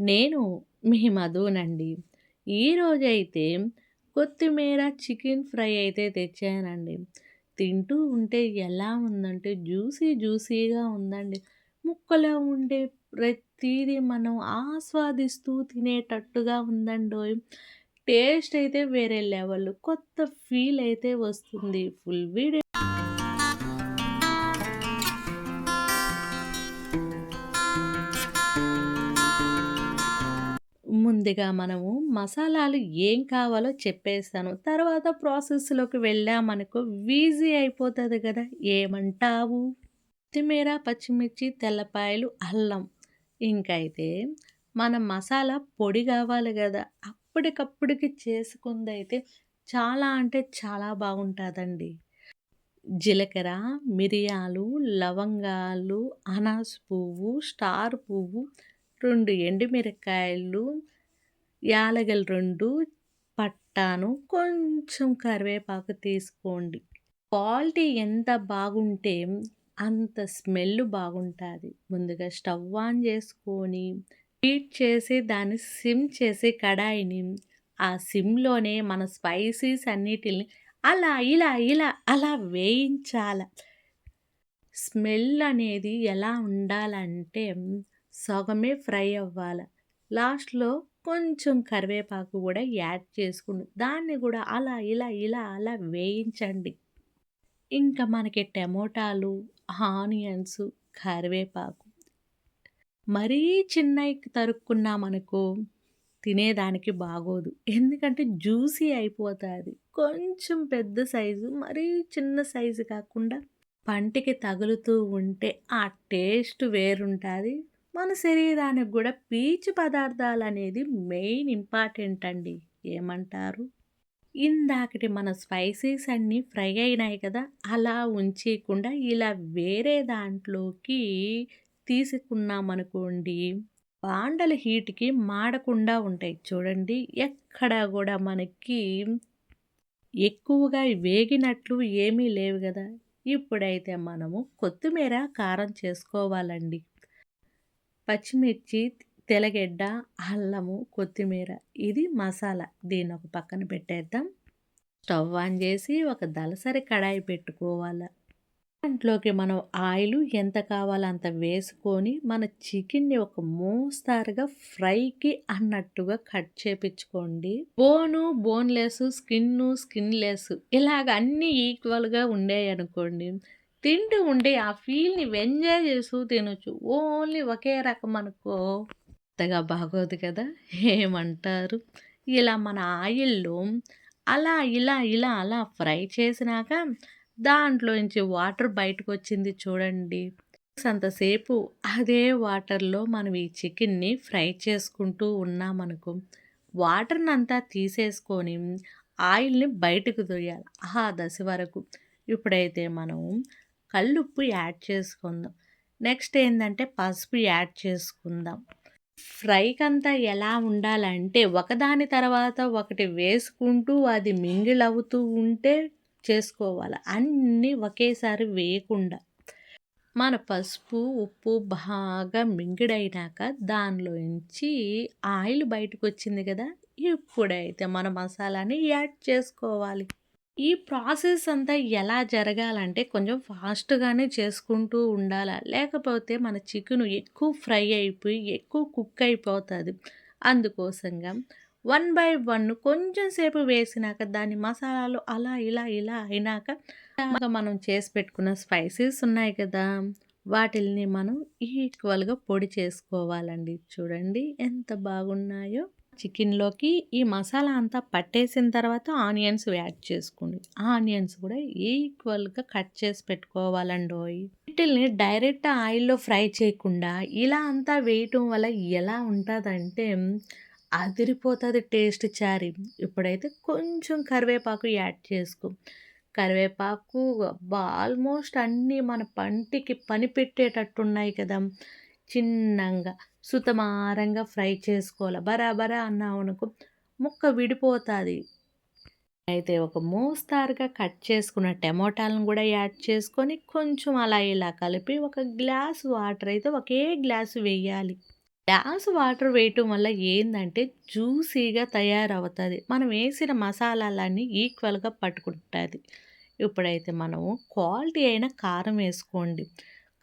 నేను మీ మధునండి. ఈరోజైతే కొత్తిమీర చికెన్ ఫ్రై అయితే తెచ్చానండి. తింటూ ఉంటే ఎలా ఉందంటే జ్యూసీ జ్యూసీగా ఉందండి. ముక్కలో ఉండే ప్రతిదీ మనం ఆస్వాదిస్తూ తినేటట్టుగా ఉందండి టేస్ట్ అయితే వేరే లెవెల్. కొత్త ఫీల్ అయితే వస్తుంది. ఫుల్ వీడియో ముందుగా మనము మసాలాలు ఏం కావాలో చెప్పేస్తాను. తర్వాత ప్రాసెస్‌లోకి వెళ్ళామనుకో ఈజీ అయిపోతుంది కదా ఏమంటావు? కొత్తిమీర, పచ్చిమిర్చి, తెల్లపాయలు, అల్లం. ఇంకైతే మన మసాలా పొడి కావాలి కదా అప్పటికప్పటికి చేసుకుందైతే చాలా అంటే చాలా బాగుంటుందండి. జీలకర్ర, మిరియాలు, లవంగాలు, అనాస పువ్వు, స్టార్ పువ్వు, రెండు ఎండుమిరకాయలు యాలగలు రెండు పట్టాను, కొంచెం కరివేపాకు తీసుకోండి. క్వాలిటీ ఎంత బాగుంటే అంత స్మెల్ బాగుంటుంది. ముందుగా స్టవ్ ఆన్ చేసుకొని హీట్ చేసి దాన్ని సిమ్ చేసి కడాయిని ఆ సిమ్‌లోనే మన స్పైసీస్ అన్నిటిని అలా ఇలా ఇలా అలా వేయించాల. స్మెల్ అనేది ఎలా ఉండాలంటే సగమే ఫ్రై అవ్వాలి. లాస్ట్‌లో కొంచెం కరివేపాకు కూడా యాడ్ చేసుకుని దాన్ని కూడా అలా ఇలా ఇలా అలా వేయించండి. ఇంకా మనకి టమోటాలు, ఆనియన్స్, కరివేపాకు మరీ చిన్నవి తరుక్కున్నామనుకో తినేదానికి బాగోదు. ఎందుకంటే జ్యూసీ అయిపోతుంది. కొంచెం పెద్ద సైజు మరీ చిన్న సైజు కాకుండా పంటికి తగులుతూ ఉంటే ఆ టేస్ట్ వేరుంటుంది. మన శరీరానికి కూడా పీచు పదార్థాలు అనేది మెయిన్ ఇంపార్టెంట్ అండి. ఏమంటారు? ఇందాకటి మన స్పైసీస్ అన్నీ ఫ్రై అయినాయి కదా! అలా ఉంచేయకుండా ఇలా వేరే దాంట్లోకి తీసుకున్నామనుకోండి బాండల హీట్‌కి మాడకుండా ఉంటాయి. చూడండి ఎక్కడ కూడా మనకి ఎక్కువగా వేగినట్లు ఏమీ లేవు కదా ఇప్పుడైతే మనము కొత్తిమీర కారం చేసుకోవాలండి. పచ్చిమిర్చి, తెల్లగడ్డ, అల్లము, కొత్తిమీర ఇది మసాలా. దీన్ని ఒక పక్కన పెట్టేద్దాం. స్టవ్ ఆన్ చేసి ఒక దళసరి కడాయి పెట్టుకోవాలి. దాంట్లోకి మనం ఆయిల్ ఎంత కావాలో అంత వేసుకొని మన చికెన్‌ని ఒక మోస్తారుగా ఫ్రైకి అన్నట్టుగా కట్ చేపించుకోండి. బోను, బోన్‌లెస్, స్కిన్ స్కిన్‌లెస్ ఇలాగ అన్నీ ఈక్వల్‌గా ఉండేయనుకోండి తింటూ ఉంటే ఆ ఫీల్‌ని ఎంజాయ్ చేస్తూ తినొచ్చు. ఓన్లీ ఒకే రకం అనుకో అంతగా బాగోదు కదా! ఏమంటారు? ఇలా మన ఆయిల్‌లో అలా ఇలా ఇలా అలా ఫ్రై చేసినాక దాంట్లోంచి వాటర్ బయటకొచ్చింది చూడండి. అంతసేపు అదే వాటర్‌లో మనం ఈ చికెన్‌ని ఫ్రై చేసుకుంటూ ఉన్నామనుకో వాటర్‌నంతా తీసేసుకొని ఆయిల్‌ని బయటకు తోయాలి. ఆ దశ వరకు. ఇప్పుడైతే మనం కల్లుప్పు యాడ్ చేసుకుందాం. నెక్స్ట్ ఏంటంటే పసుపు యాడ్ చేసుకుందాం. ఫ్రైకంతా ఎలా ఉండాలంటే ఒకదాని తర్వాత ఒకటి వేసుకుంటూ అది మింగిల్ అవుతూ ఉంటే చేసుకోవాలి. అన్నీ ఒకేసారి వేయకుండా. మన పసుపు, ఉప్పు బాగా మింగిడైనాక దానిలోంచి ఆయిల్ బయటకొచ్చింది కదా! ఇప్పుడైతే మన మసాలాని యాడ్ చేసుకోవాలి. ఈ ప్రాసెస్ అంతా ఎలా జరగాలంటే కొంచెం ఫాస్ట్‌గానే చేసుకుంటూ ఉండాలా లేకపోతే మన చికెను ఎక్కువ ఫ్రై అయిపోయి ఎక్కువ కుక్ అయిపోతుంది అందుకోసంగా వన్ బై వన్ కొంచెం సేపు వేసినాక దాని మసాలాలు అలా ఇలా ఇలా అయినాక మనం చేసి పెట్టుకున్న స్పైసీస్ ఉన్నాయి కదా! వాటిల్ని మనం ఈక్వల్‌గా పొడి చేసుకోవాలండి. చూడండి ఎంత బాగున్నాయో. చికెన్‌లోకి ఈ మసాలా అంతా పట్టేసిన తర్వాత ఆనియన్స్ యాడ్ చేసుకోండి. ఆనియన్స్ కూడా ఈక్వల్‌గా కట్ చేసి పెట్టుకోవాలండి వీటిల్ని డైరెక్ట్ ఆయిల్‌లో ఫ్రై చేయకుండా ఇలా అంతా వేయటం వల్ల ఎలా ఉంటుందంటే అదిరిపోతుంది టేస్ట్ చారి. ఇప్పుడైతే కొంచెం కరివేపాకు యాడ్ చేసుకో. కరివేపాకు ఆల్మోస్ట్ అన్నీ మన పంటికి పని పెట్టేటట్టున్నాయి కదా! చిన్నంగా సుతమారంగా ఫ్రై చేసుకోవాలి. బరాబరా అన్నామనుకో ముక్క విడిపోతుంది. అయితే ఒక మోస్తారుగా కట్ చేసుకున్న టమోటాలను కూడా యాడ్ చేసుకొని కొంచెం అలా ఇలా కలిపి ఒక గ్లాస్ వాటర్ అయితే ఒకే గ్లాసు వేయాలి. గ్లాస్ వాటర్ వేయటం వల్ల ఏంటంటే జ్యూసీగా తయారవుతుంది మనం వేసిన మసాలాలన్నీ ఈక్వల్‌గా పట్టుకుంటుంది ఇప్పుడైతే మనము క్వాలిటీ అయిన కారం వేసుకోండి.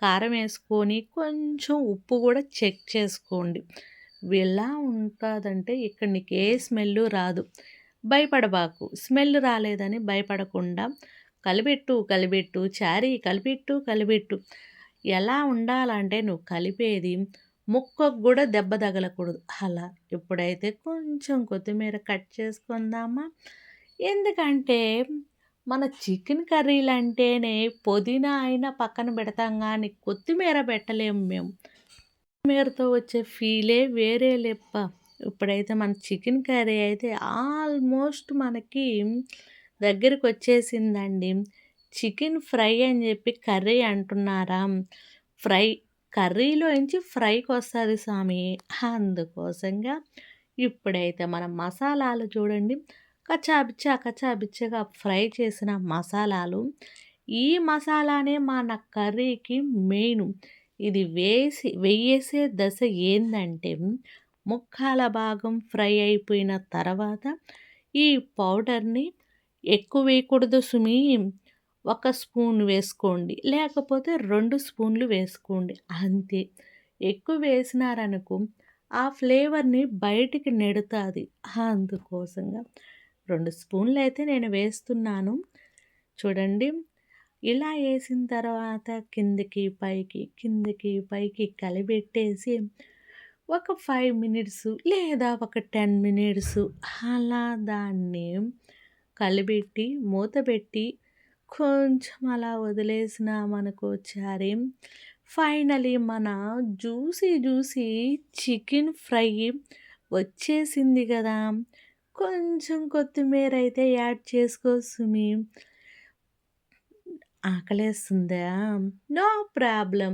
కారం వేసుకొని కొంచెం ఉప్పు కూడా చెక్ చేసుకోండి. ఎలా ఉంటుందంటే ఇక్కడ నీకు ఏ స్మెల్ రాదు. భయపడబాకు. స్మెల్ రాలేదని భయపడకుండా కలిపెట్టు, కలిపెట్టు చారీ కలిపెట్టు, కలిపెట్టు. ఎలా ఉండాలంటే నువ్వు కలిపేది ముక్కకు కూడా దెబ్బ తగలకూడదు. అలా. ఇప్పుడైతే కొంచెం కొత్తిమీర కట్ చేసుకుందామా? ఎందుకంటే మన చికెన్ కర్రీలంటేనే పుదీనా అయినా పక్కన పెడతాం కానీ కొత్తిమీర పెట్టలేము మేము. కొత్తిమీరతో వచ్చే ఫీలే వేరే లెప్ప. ఇప్పుడైతే మన చికెన్ కర్రీ అయితే ఆల్మోస్ట్ మనకి దగ్గరికొచ్చేసిందండి. చికెన్ ఫ్రై అని చెప్పి కర్రీ అంటున్నారా? ఫ్రై కర్రీలోంచి వస్తుంది స్వామి అందుకోసంగా ఇప్పుడైతే మన మసాలాలు చూడండి. కచ్చాబిచ్చా, కచ్చాబిచ్చగా ఫ్రై చేసిన మసాలాలు. ఈ మసాలానే మన కర్రీకి మెయిన్ ఇది వేసి వేయేసే దశ ఏంటంటే ముక్కాల భాగం ఫ్రై అయిపోయిన తర్వాత ఈ పౌడర్‌ని ఎక్కువ వేయకూడదు సుమీ. ఒక స్పూన్ వేసుకోండి. లేకపోతే రెండు స్పూన్లు వేసుకోండి. అంతే. ఎక్కువ వేసినారనుకో ఆ ఫ్లేవర్‌ని బయటికి నెడుతుంది అందుకోసంగా రెండు స్పూన్లు అయితే నేను వేస్తున్నాను. చూడండి. ఇలా వేసిన తర్వాత కిందకి, పైకి, కిందకి, పైకి కలిపెట్టేసి ఒక ఫైవ్ మినిట్స్ లేదా ఒక 10 మినిట్స్ అలా దాన్ని కలిపెట్టి, మూత పెట్టి కొంచెం అలా వదిలేసినామనుకో చారి ఫైనలీ మన జ్యూసీ జ్యూసీ చికెన్ ఫ్రై వచ్చేసింది కదా కొంచెం కొత్తిమీర అయితే యాడ్ చేసుకో సుమి. ఆకలేస్తుందా? నో ప్రాబ్లం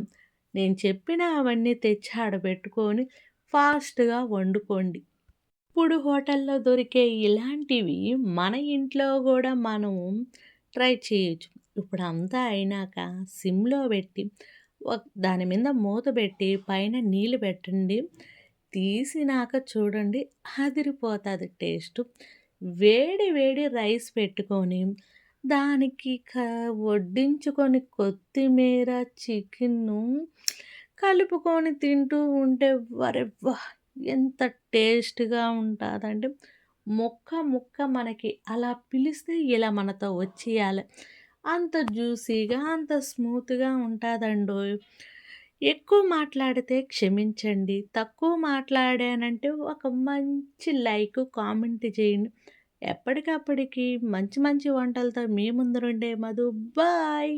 నేను చెప్పిన అవన్నీ తెచ్చి ఆడబెట్టుకొని ఫాస్ట్‌గా వండుకోండి. ఇప్పుడు హోటల్‌లో దొరికే ఇలాంటివి మన ఇంట్లో కూడా మనం ట్రై చేయొచ్చు. ఇప్పుడంతా అయినాక సిమ్‌లో పెట్టి దాని మీద మూత పెట్టి పైన నీళ్ళు పెట్టండి. తీసినాక చూడండి అదిరిపోతుంది టేస్ట్ వేడి వేడి రైస్ పెట్టుకొని దానికి క వడ్డించుకొని కొత్తిమీర, చికెన్ను కలుపుకొని తింటూ ఉంటే వరెవ్వా! ఎంత టేస్ట్‌గా ఉంటుందంటే ముక్క, ముక్క మనకి అలా పిలిస్తే ఇలా మనతో వచ్చేయాలి. అంత జ్యూసీగా, అంత స్మూత్‌గా ఉంటుందండో ఎక్కువ మాట్లాడితే క్షమించండి. తక్కువ మాట్లాడానంటే ఒక మంచి లైక్, కామెంట్ చేయండి. ఎప్పటికప్పటికి మంచి మంచి వంటలతో మీ ముందరుండే మధు. బాయ్.